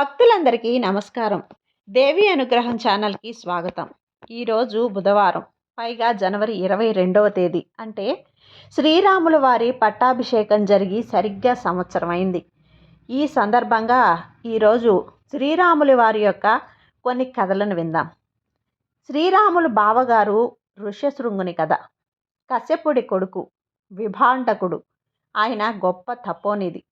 భక్తులందరికీ నమస్కారం. దేవి అనుగ్రహం ఛానల్కి స్వాగతం. ఈరోజు బుధవారం పైగా జనవరి ఇరవై రెండవ తేదీ. అంటే శ్రీరాముల వారి పట్టాభిషేకం జరిగి సరిగ్గా సంవత్సరం అయింది. ఈ సందర్భంగా ఈరోజు శ్రీరాముల వారి యొక్క కొన్ని కథలను విందాం. శ్రీరాములు బావగారు ఋష్యశృంగుని కథ. కశ్యపుడి కొడుకు విభాండకుడు. ఆయన గొప్ప తపోనిది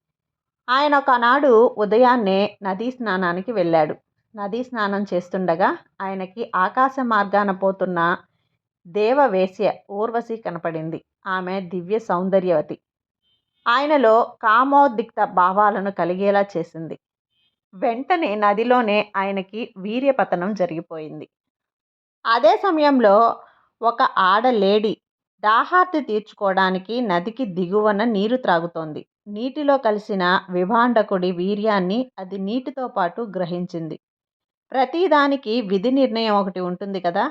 ఆయన ఒకనాడు ఉదయాన్నే నదీ స్నానానికి వెళ్ళాడు. నదీ స్నానం చేస్తుండగా ఆయనకి ఆకాశ మార్గాన పోతున్న దేవవేశ్య ఊర్వశి కనపడింది. ఆమె దివ్య సౌందర్యవతి. ఆయనలో కామోద్దిక్త భావాలను కలిగేలా చేసింది. వెంటనే నదిలోనే ఆయనకి వీర్యపతనం జరిగిపోయింది. అదే సమయంలో ఒక ఆడ లేడీ దాహార్తి తీర్చుకోవడానికి నదికి దిగువన నీరు త్రాగుతోంది. నీటిలో కలిసిన విభాండకుడి వీర్యాన్ని అది నీటితో పాటు గ్రహించింది. ప్రతిదానికి విధి నిర్ణయం ఒకటి ఉంటుంది కదా!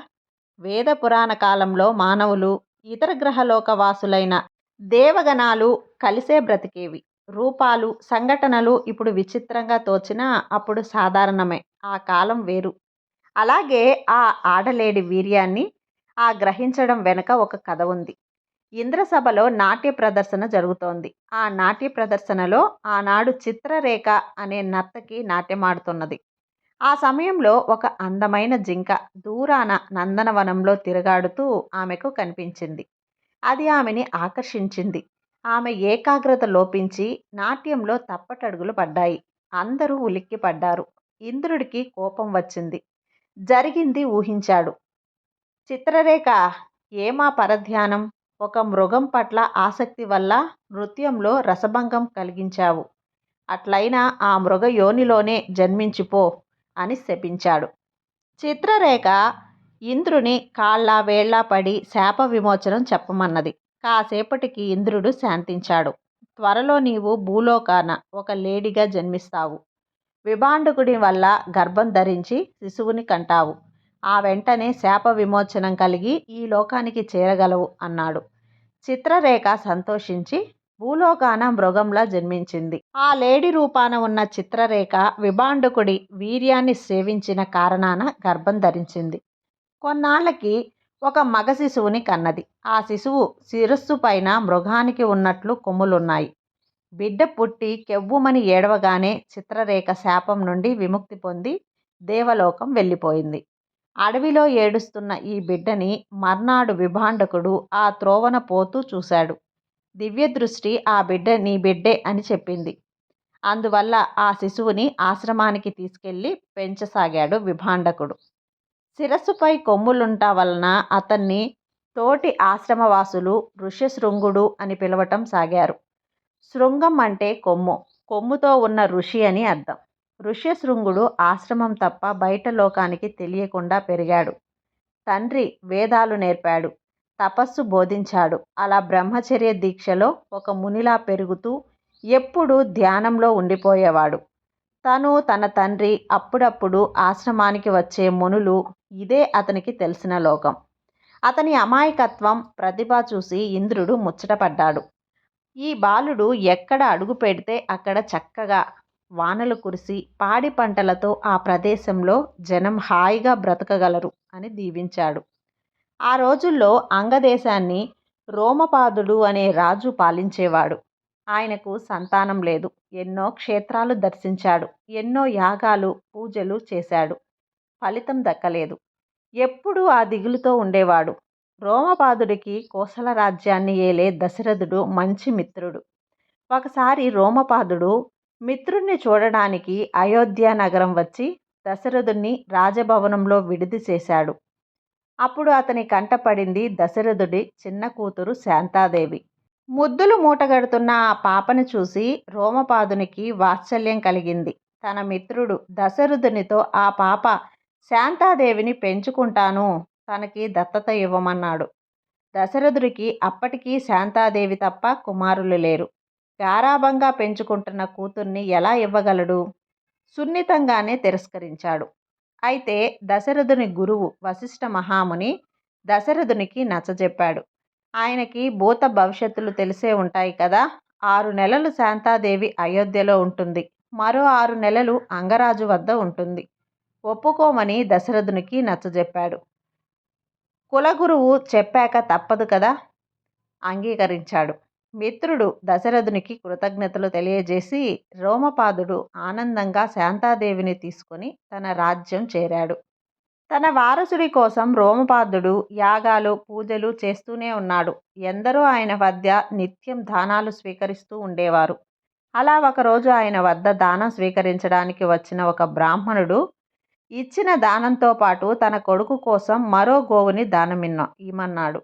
వేద పురాణ కాలంలో మానవులు ఇతర గ్రహలోకవాసులైన దేవగణాలు కలిసే బ్రతికేవి. రూపాలు సంఘటనలు ఇప్పుడు విచిత్రంగా తోచినా అప్పుడు సాధారణమే. ఆ కాలం వేరు. అలాగే ఆ ఆడలేడి వీర్యాన్ని ఆ గ్రహించడం వెనుక ఒక కథ ఉంది. ఇంద్రసభలో నాట్య ప్రదర్శన జరుగుతోంది. ఆ నాట్య ప్రదర్శనలో ఆనాడు చిత్రరేఖ అనే నర్తకి నాట్యమాడుతున్నది. ఆ సమయంలో ఒక అందమైన జింక దూరాన నందనవనంలో తిరగాడుతూ ఆమెకు కనిపించింది. అది ఆమెని ఆకర్షించింది. ఆమె ఏకాగ్రత లోపించి నాట్యంలో తప్పటడుగులు పడ్డాయి. అందరూ ఉలిక్కి పడ్డారు ఇంద్రుడికి కోపం వచ్చింది. జరిగింది ఊహించాడు. చిత్రరేఖ ఏమా పరధ్యానం? ఒక మృగం పట్ల ఆసక్తి వల్ల నృత్యంలో రసభంగం కలిగించావు. అట్లయినా ఆ మృగ యోనిలోనే జన్మించిపో అని శపించాడు. చిత్రరేఖ ఇంద్రుని కాళ్ళ వేళ్ళ పడి శాప విమోచనం చెప్పమన్నది. కాసేపటికి ఇంద్రుడు శాంతించాడు. త్వరలో నీవు భూలోకాన ఒక లేడిగా జన్మిస్తావు. విభాండకుడి వల్ల గర్భం ధరించి శిశువుని కంటావు. ఆ వెంటనే శాప విమోచనం కలిగి ఈ లోకానికి చేరగలవు అన్నాడు. చిత్రరేఖ సంతోషించి భూలోకాన మృగంలా జన్మించింది. ఆ లేడి రూపాన ఉన్న చిత్రరేఖ విభాండకుడి వీర్యాన్ని సేవించిన కారణాన గర్భం ధరించింది. కొన్నాళ్ళకి ఒక మగ శిశువుని కన్నది. ఆ శిశువు శిరస్సు పైన మృగానికి ఉన్నట్లు కొమ్ములున్నాయి. బిడ్డ పుట్టి కెవ్వుమని ఏడవగానే చిత్రరేఖ శాపం నుండి విముక్తి పొంది దేవలోకం వెళ్ళిపోయింది. అడవిలో ఏడుస్తున్న ఈ బిడ్డని మర్నాడు విభాండకుడు ఆ త్రోవన పోతూ చూశాడు. దివ్యదృష్టి ఆ బిడ్డ నీ బిడ్డే అని చెప్పింది. అందువల్ల ఆ శిశువుని ఆశ్రమానికి తీసుకెళ్ళి పెంచసాగాడు విభాండకుడు. శిరస్సుపై కొమ్ములుంటా వలన అతన్ని తోటి ఆశ్రమవాసులు ఋష్యశృంగుడు అని పిలవటం సాగారు. శృంగం అంటే కొమ్ము. కొమ్ముతో ఉన్న ఋషి అని అర్థం. ఋష్యశృంగుడు ఆశ్రమం తప్ప బయట లోకానికి తెలియకుండా పెరిగాడు. తండ్రి వేదాలు నేర్పాడు తపస్సు బోధించాడు. అలా బ్రహ్మచర్య దీక్షలో ఒక మునిలా పెరుగుతూ ఎప్పుడూ ధ్యానంలో ఉండిపోయేవాడు. తను తన తండ్రి అప్పుడప్పుడు ఆశ్రమానికి వచ్చే మునులు ఇదే అతనికి తెలిసిన లోకం. అతని అమాయకత్వం ప్రతిభ చూసి ఇంద్రుడు ముచ్చటపడ్డాడు. ఈ బాలుడు ఎక్కడ అడుగు పెడితే అక్కడ చక్కగా వానలు కురిసి పాడి పంటలతో ఆ ప్రదేశంలో జనం హాయిగా బ్రతకగలరు అని దీవించాడు. ఆ రోజుల్లో అంగదేశాన్ని రోమపాదుడు అనే రాజు పాలించేవాడు. ఆయనకు సంతానం లేదు. ఎన్నో క్షేత్రాలు దర్శించాడు. ఎన్నో యాగాలు పూజలు చేశాడు. ఫలితం దక్కలేదు. ఎప్పుడూ ఆ దిగులుతో ఉండేవాడు. రోమపాదుడికి కోసల రాజ్యాన్ని ఏలే దశరథుడు మంచి మిత్రుడు. ఒకసారి రోమపాదుడు మిత్రుణ్ణి చూడడానికి అయోధ్య నగరం వచ్చి దశరథుణ్ణి రాజభవనంలో విడిది చేశాడు. అప్పుడు అతని కంటపడింది దశరథుడి చిన్న కూతురు శాంతాదేవి. ముద్దులు మూటగడుతున్న ఆ పాపను చూసి రోమపాదునికి వాత్సల్యం కలిగింది. తన మిత్రుడు దశరథునితో ఆ పాప శాంతాదేవిని పెంచుకుంటాను తనకి దత్తత ఇవ్వమన్నాడు. దశరథుడికి అప్పటికీ శాంతాదేవి తప్ప కుమారులు లేరు. గారాబంగా పెంచుకుంటున్న కూతుర్ని ఎలా ఇవ్వగలడు? సున్నితంగానే తిరస్కరించాడు. అయితే దశరథుని గురువు వశిష్ఠ మహాముని దశరథునికి నచ్చజెప్పాడు. ఆయనకి భూత భవిష్యత్తులు తెలిసే ఉంటాయి కదా ఆరు నెలలు శాంతాదేవి అయోధ్యలో ఉంటుంది. మరో ఆరు నెలలు అంగరాజు వద్ద ఉంటుంది. ఒప్పుకోమని దశరథునికి నచ్చజెప్పాడు. కులగురువు చెప్పాక తప్పదు కదా? అంగీకరించాడు. మిత్రుడు దశరథునికి కృతజ్ఞతలు తెలియజేసి రోమపాదుడు ఆనందంగా శాంతాదేవిని తీసుకుని తన రాజ్యం చేరాడు. తన వారసుడి కోసం రోమపాదుడు యాగాలు పూజలు చేస్తూనే ఉన్నాడు. ఎందరో ఆయన వద్ద నిత్యం దానాలు స్వీకరిస్తూ ఉండేవారు. అలా ఒకరోజు ఆయన వద్ద దానం స్వీకరించడానికి వచ్చిన ఒక బ్రాహ్మణుడు ఇచ్చిన దానంతో పాటు తన కొడుకు కోసం మరో గోవుని దానమిన్న ఇమన్నాడు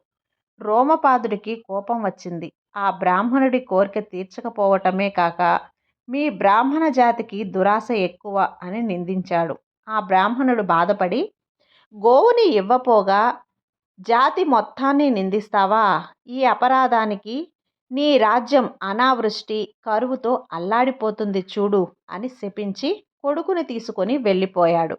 రోమపాదుడికి కోపం వచ్చింది. ఆ బ్రాహ్మణుడి కోరిక తీర్చకపోవటమే కాక మీ బ్రాహ్మణ జాతికి దురాశ ఎక్కువ అని నిందించాడు. ఆ బ్రాహ్మణుడు బాధపడి గోవుని ఇవ్వపోగా జాతి మొత్తాన్ని నిందిస్తావా? ఈ అపరాధానికి నీ రాజ్యం అనావృష్టి కరువుతో అల్లాడిపోతుంది చూడు అని శపించి కొడుకుని తీసుకొని వెళ్ళిపోయాడు.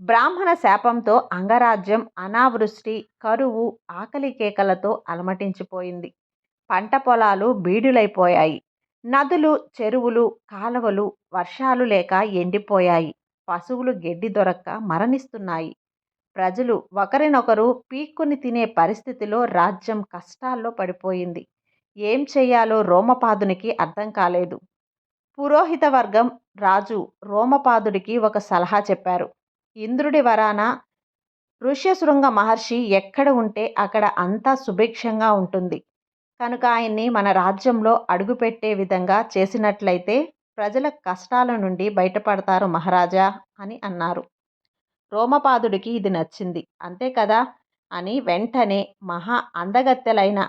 బ్రాహ్మణ శాపంతో అంగరాజ్యం అనావృష్టి కరువు ఆకలి కేకలతో అలమటించిపోయింది. పంట పొలాలు బీడులైపోయాయి. నదులు చెరువులు కాలువలు వర్షాలు లేక ఎండిపోయాయి. పశువులు గెడ్డి దొరక్క మరణిస్తున్నాయి. ప్రజలు ఒకరినొకరు పీక్కుని తినే పరిస్థితిలో రాజ్యం కష్టాల్లో పడిపోయింది. ఏం చేయాలో రోమపాదునికి అర్థం కాలేదు. పురోహిత వర్గం రాజు రోమపాదుడికి ఒక సలహా చెప్పారు. ఇంద్రుడి వరాన ఋష్యశృంగ మహర్షి ఎక్కడ ఉంటే అక్కడ అంతా సుభిక్షంగా ఉంటుంది. కనుక ఆయన్ని మన రాజ్యంలో అడుగుపెట్టే విధంగా చేసినట్లయితే ప్రజల కష్టాల నుండి బయటపడతారు మహారాజా అని అన్నారు. రోమపాదుడికి ఇది నచ్చింది. అంతే కదా? అని వెంటనే మహా అందగత్తెలైన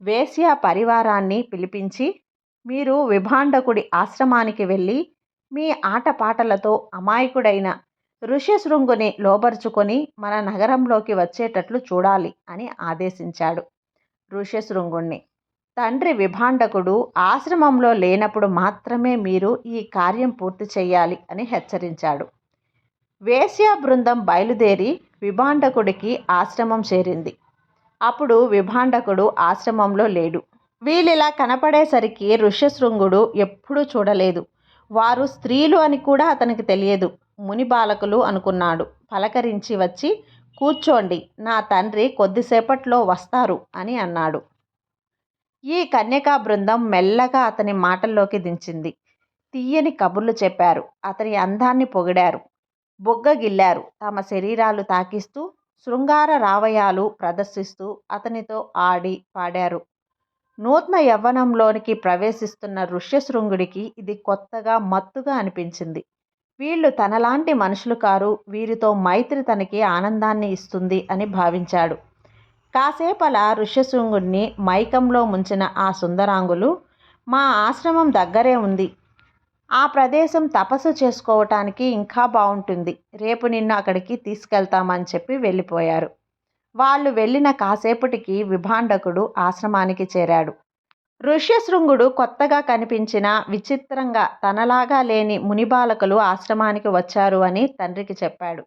వేశ్య పరివారాన్ని పిలిపించి మీరు విభాండకుడి ఆశ్రమానికి వెళ్ళి మీ ఆటపాటలతో అమాయకుడైన ఋష్యశృంగుని లోబరుచుకొని మన నగరంలోకి వచ్చేటట్లు చూడాలి అని ఆదేశించాడు ఋష్యశృంగుణ్ణి తండ్రి విభాండకుడు ఆశ్రమంలో లేనప్పుడు మాత్రమే మీరు ఈ కార్యం పూర్తి చేయాలి అని హెచ్చరించాడు. వేశ్యా బృందం బయలుదేరి విభాండకుడికి ఆశ్రమం చేరింది. అప్పుడు విభాండకుడు ఆశ్రమంలో లేడు. వీళ్ళిలా కనపడేసరికి ఋష్యశృంగుడు ఎప్పుడూ చూడలేదు. వారు స్త్రీలు అని కూడా అతనికి తెలియదు. ముని బాలకులు అనుకున్నాడు. పలకరించి వచ్చి కూర్చోండి నా తండ్రి కొద్దిసేపట్లో వస్తారు అని అన్నాడు. ఈ కన్యకా బృందం మెల్లగా అతని మాటల్లోకి దించింది. తీయని కబుర్లు చెప్పారు. అతని అందాన్ని పొగిడారు. బొగ్గగిల్లారు తమ శరీరాలు తాకిస్తూ శృంగార రావయాలు ప్రదర్శిస్తూ అతనితో ఆడి పాడారు. నూతన యవ్వనంలోనికి ప్రవేశిస్తున్న ఋష్యశృంగుడికి ఇది కొత్తగా మత్తుగా అనిపించింది. వీళ్ళు తనలాంటి మనుషులు కారు వీరితో మైత్రి తనకి ఆనందాన్ని ఇస్తుంది అని భావించాడు. కాసేపల ఋష్యశృంగుణ్ణి మైకంలో ముంచిన ఆ సుందరాంగులు మా ఆశ్రమం దగ్గరే ఉంది. ఆ ప్రదేశం తపస్సు చేసుకోవటానికి ఇంకా బాగుంటుంది రేపు నిన్ను అక్కడికి తీసుకెళ్తామని చెప్పి వెళ్ళిపోయారు. వాళ్ళు వెళ్ళిన కాసేపటికి విభాండకుడు ఆశ్రమానికి చేరాడు. ఋష్యశృంగుడు కొత్తగా కనిపించిన విచిత్రంగా తనలాగా లేని మునిబాలకులు ఆశ్రమానికి వచ్చారు అని తండ్రికి చెప్పాడు.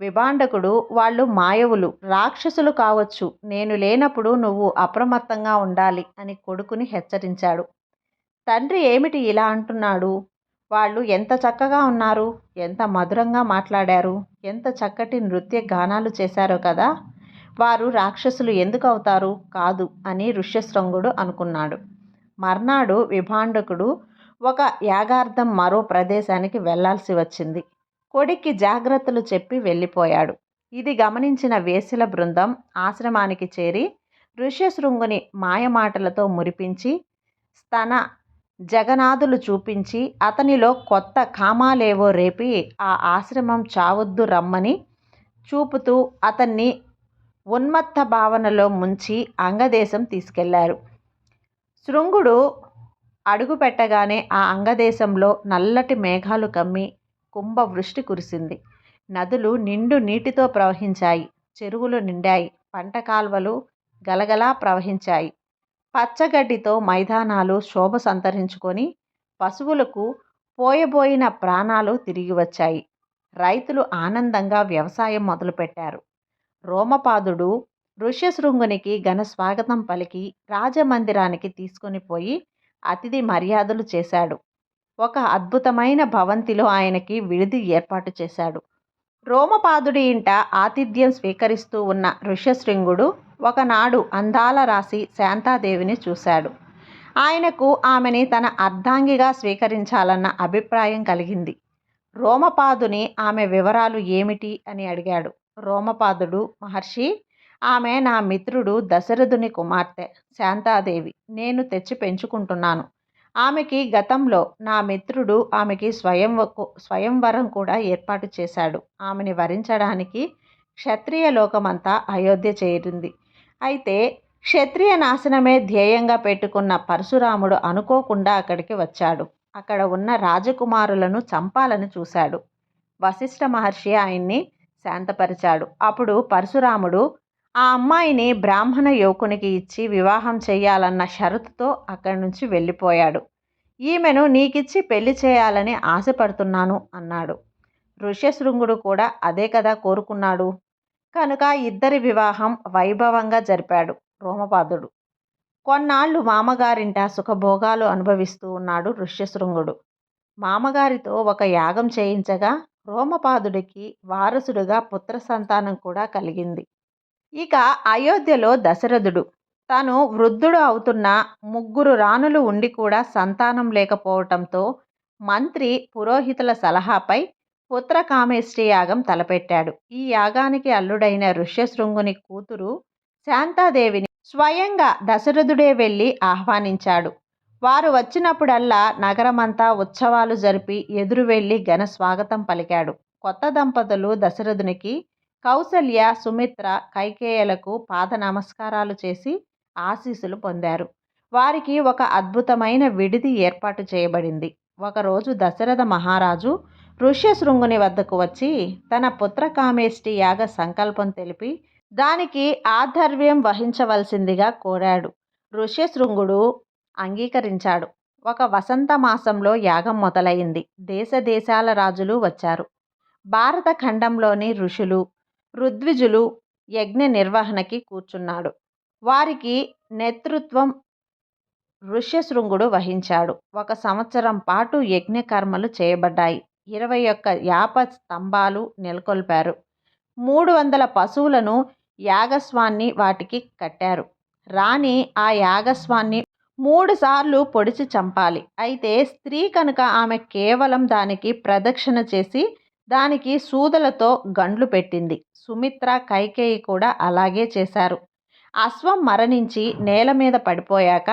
విభాండకుడు వాళ్ళు మాయవులు రాక్షసులు కావచ్చు. నేను లేనప్పుడు నువ్వు అప్రమత్తంగా ఉండాలి అని కొడుకుని హెచ్చరించాడు. తండ్రి ఏమిటి ఇలా అంటున్నాడు? వాళ్ళు ఎంత చక్కగా ఉన్నారు? ఎంత మధురంగా మాట్లాడారు? ఎంత చక్కటి నృత్య గానాలు చేశారో కదా! వారు రాక్షసులు ఎందుకు అవుతారు? కాదు అని ఋష్యశృంగుడు అనుకున్నాడు. మర్నాడు విభాండకుడు ఒక యాగార్థం మరో ప్రదేశానికి వెళ్ళాల్సి వచ్చింది. కొడికి జాగ్రత్తలు చెప్పి వెళ్ళిపోయాడు. ఇది గమనించిన వేసిల బృందం ఆశ్రమానికి చేరి ఋష్యశృంగుని మాయమాటలతో మురిపించి స్తన జగనాథులు చూపించి అతనిలో కొత్త కామాలేవో రేపి ఆ ఆశ్రమం చావొద్దు రమ్మని చూపుతూ అతన్ని ఉన్మత్త భావనలో ముంచి అంగదేశం తీసుకెళ్ళారు. శృంగుడు అడుగు పెట్టగానే ఆ అంగదేశంలో నల్లటి మేఘాలు కమ్మి కుంభవృష్టి కురిసింది. నదులు నిండు నీటితో ప్రవహించాయి. చెరువులు నిండాయి. పంట కాల్వలు గలగలా ప్రవహించాయి. పచ్చగడ్డితో మైదానాలు శోభ సంతరించుకొని పశువులకు పోయబోయిన ప్రాణాలు తిరిగి వచ్చాయి. రైతులు ఆనందంగా వ్యవసాయం మొదలుపెట్టారు. రోమపాదుడు ఋష్యశృంగునికి ఘన స్వాగతం పలికి రాజమందిరానికి తీసుకొని పోయి అతిథి మర్యాదలు చేశాడు. ఒక అద్భుతమైన భవంతిలో ఆయనకి విడిది ఏర్పాటు చేశాడు. రోమపాదుడి ఇంట ఆతిథ్యం స్వీకరిస్తూ ఉన్న ఋష్యశృంగుడు ఒకనాడు అందాల రాసి శాంతాదేవిని చూశాడు. ఆయనకు ఆమెని తన అర్ధాంగిగా స్వీకరించాలన్న అభిప్రాయం కలిగింది. రోమపాదుని ఆమె వివరాలు ఏమిటి అని అడిగాడు. రోమపాదుడు మహర్షి ఆమె నా మిత్రుడు దశరథుని కుమార్తె శాంతాదేవి. నేను తెచ్చి పెంచుకుంటున్నాను. ఆమెకి గతంలో నా మిత్రుడు ఆమెకి స్వయం స్వయంవరం కూడా ఏర్పాటు చేశాడు. ఆమెని వరించడానికి క్షత్రియ లోకమంతా అయోధ్య చేరింది. అయితే క్షత్రియ నాశనమే ధ్యేయంగా పెట్టుకున్న పరశురాముడు అనుకోకుండా అక్కడికి వచ్చాడు. అక్కడ ఉన్న రాజకుమారులను చంపాలని చూశాడు. వశిష్ఠ మహర్షి ఆయన్ని శాంతపరిచాడు. అప్పుడు పరశురాముడు ఆ అమ్మాయిని బ్రాహ్మణ యువకునికి ఇచ్చి వివాహం చేయాలన్న షరతుతో అక్కడి నుంచి వెళ్ళిపోయాడు. ఈమెను నీకిచ్చి పెళ్ళి చేయాలని ఆశపడుతున్నాను అన్నాడు. ఋష్యశృంగుడు కూడా అదే కదా కోరుకున్నాడు. కనుక ఇద్దరి వివాహం వైభవంగా జరిపాడు రోమపాదుడు. కొన్నాళ్ళు మామగారింట సుఖభోగాలు అనుభవిస్తూ ఉన్నాడు ఋష్యశృంగుడు. మామగారితో ఒక యాగం చేయించగా రోమపాదుడికి వారసుడుగా పుత్ర సంతానం కూడా కలిగింది. ఇక అయోధ్యలో దశరథుడు. తాను వృద్ధుడు అవుతున్న ముగ్గురు రాణులు ఉండి కూడా సంతానం లేకపోవటంతో మంత్రి పురోహితుల సలహాపై పుత్ర పుత్రకామేష్టి యాగం తలపెట్టాడు. ఈ యాగానికి అల్లుడైన ఋష్యశృంగుని కూతురు శాంతాదేవిని స్వయంగా దశరథుడే వెళ్ళి ఆహ్వానించాడు. వారు వచ్చినప్పుడల్లా నగరమంతా ఉత్సవాలు జరిపి ఎదురు వెళ్ళి ఘన స్వాగతం పలికాడు. కొత్త దంపతులు దశరథునికి కౌసల్య సుమిత్ర కైకేయలకు పాద నమస్కారాలు చేసి ఆశీస్సులు పొందారు. వారికి ఒక అద్భుతమైన విడిది ఏర్పాటు చేయబడింది. ఒకరోజు దశరథ మహారాజు ఋష్యశృంగుని వద్దకు వచ్చి తన పుత్రకామేష్టి యాగ సంకల్పం తెలిపి దానికి ఆధర్వ్యం వహించవలసిందిగా కోరాడు. ఋష్యశృంగుడు అంగీకరించాడు. ఒక వసంత మాసంలో యాగం మొదలైంది. దేశ దేశాల రాజులు వచ్చారు. భారత ఖండంలోని ఋషులు ఋద్విజులు యజ్ఞ నిర్వహణకి కూర్చున్నాడు. వారికి నేతృత్వం ఋష్యశృంగుడు వహించాడు. ఒక సంవత్సరం పాటు యజ్ఞకర్మలు చేయబడ్డాయి. ఇరవై ఒక్క యాప స్తంభాలు నెలకొల్పారు. మూడు వందల పశువులను యాగస్వాన్ని వాటికి కట్టారు. రాణి ఆ యాగస్వాన్ని మూడు సార్లు పొడిచి చంపాలి. అయితే స్త్రీ కనుక ఆమె కేవలం దానికి ప్రదక్షిణ చేసి దానికి సూదలతో గండ్లు పెట్టింది. సుమిత్ర కైకేయి కూడా అలాగే చేశారు. అశ్వం మరణించి నేల మీద పడిపోయాక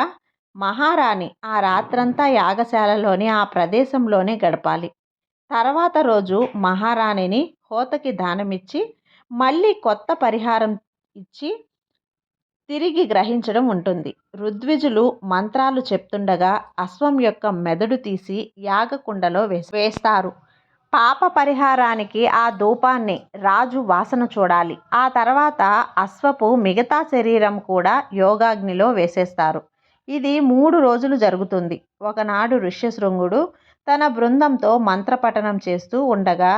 మహారాణి ఆ రాత్రంతా యాగశాలలోని ఆ ప్రదేశంలోనే గడపాలి. తర్వాత రోజు మహారాణిని హోతకి దానమిచ్చి మళ్ళీ కొత్త పరిహారం ఇచ్చి తిరిగి గ్రహించడం ఉంటుంది. ఋద్విజులు మంత్రాలు చెప్తుండగా అశ్వం యొక్క మెదడు తీసి యాగకుండలో వేస్తారు. పాప పరిహారానికి ఆ ధూపాన్ని రాజు వాసన చూడాలి. ఆ తర్వాత అశ్వపు మిగతా శరీరం కూడా యోగాగ్నిలో వేసేస్తారు. ఇది మూడు రోజులు జరుగుతుంది. ఒకనాడు ఋష్యశృంగుడు తన బృందంతో మంత్రపఠనం చేస్తూ ఉండగా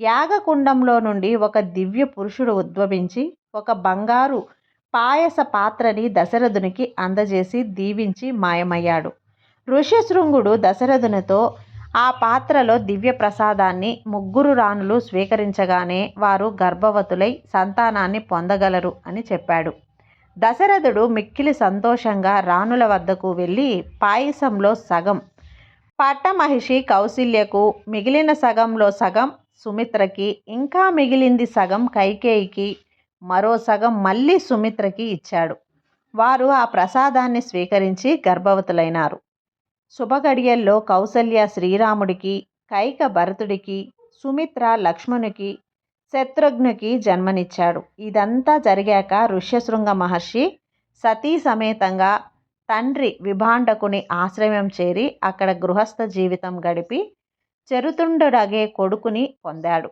యాగకుండంలో నుండి ఒక దివ్య పురుషుడు ఉద్భవించి ఒక బంగారు పాయస పాత్రని దశరథునికి అందజేసి దీవించి మాయమయ్యాడు. ఋష్యశృంగుడు దశరథునితో ఆ పాత్రలో దివ్య ప్రసాదాన్ని ముగ్గురు రాణులు స్వీకరించగానే వారు గర్భవతులై సంతానాన్ని పొందగలరు అని చెప్పాడు. దశరథుడు మిక్కిలి సంతోషంగా రాణుల వద్దకు వెళ్ళి పాయసంలో సగం పట్టమహిషి కౌశల్యకు మిగిలిన సగంలో సగం సుమిత్రకి ఇంకా మిగిలింది సగం కైకేయికి మరో సగం మళ్ళీ సుమిత్రకి ఇచ్చాడు. వారు ఆ ప్రసాదాన్ని స్వీకరించి గర్భవతులైనారు. శుభగడియల్లో కౌసల్య శ్రీరాముడికి కైక భరతుడికి సుమిత్ర లక్ష్మణునికి శత్రుఘ్నుకి జన్మనిచ్చాడు. ఇదంతా జరిగాక ఋష్యశృంగ మహర్షి సతీ సమేతంగా తండ్రి విభాండకుని ఆశ్రయం చేరి అక్కడ గృహస్థ జీవితం గడిపి చెరుతుండడగే కొడుకుని పొందాడు.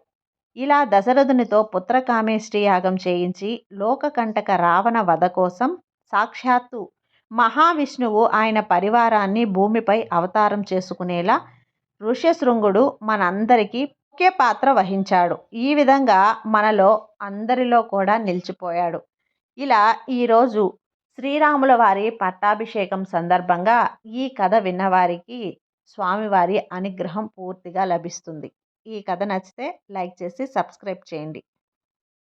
ఇలా దశరథునితో పుత్రకామేష్టి యాగం చేయించి లోకకంటక రావణ వధ కోసం సాక్షాత్తు మహావిష్ణువు ఆయన పరివారాన్ని భూమిపై అవతారం చేసుకునేలా ఋష్యశృంగుడు మనందరికీ ముఖ్య పాత్ర వహించాడు. ఈ విధంగా మనలో అందరిలో కూడా నిలిచిపోయాడు. ఇలా ఈరోజు శ్రీరాముల వారి పట్టాభిషేకం సందర్భంగా ఈ కథ విన్నవారికి స్వామివారి అనుగ్రహం పూర్తిగా లభిస్తుంది. ఈ కథ నచ్చితే లైక్ చేసి సబ్స్క్రైబ్ చేయండి.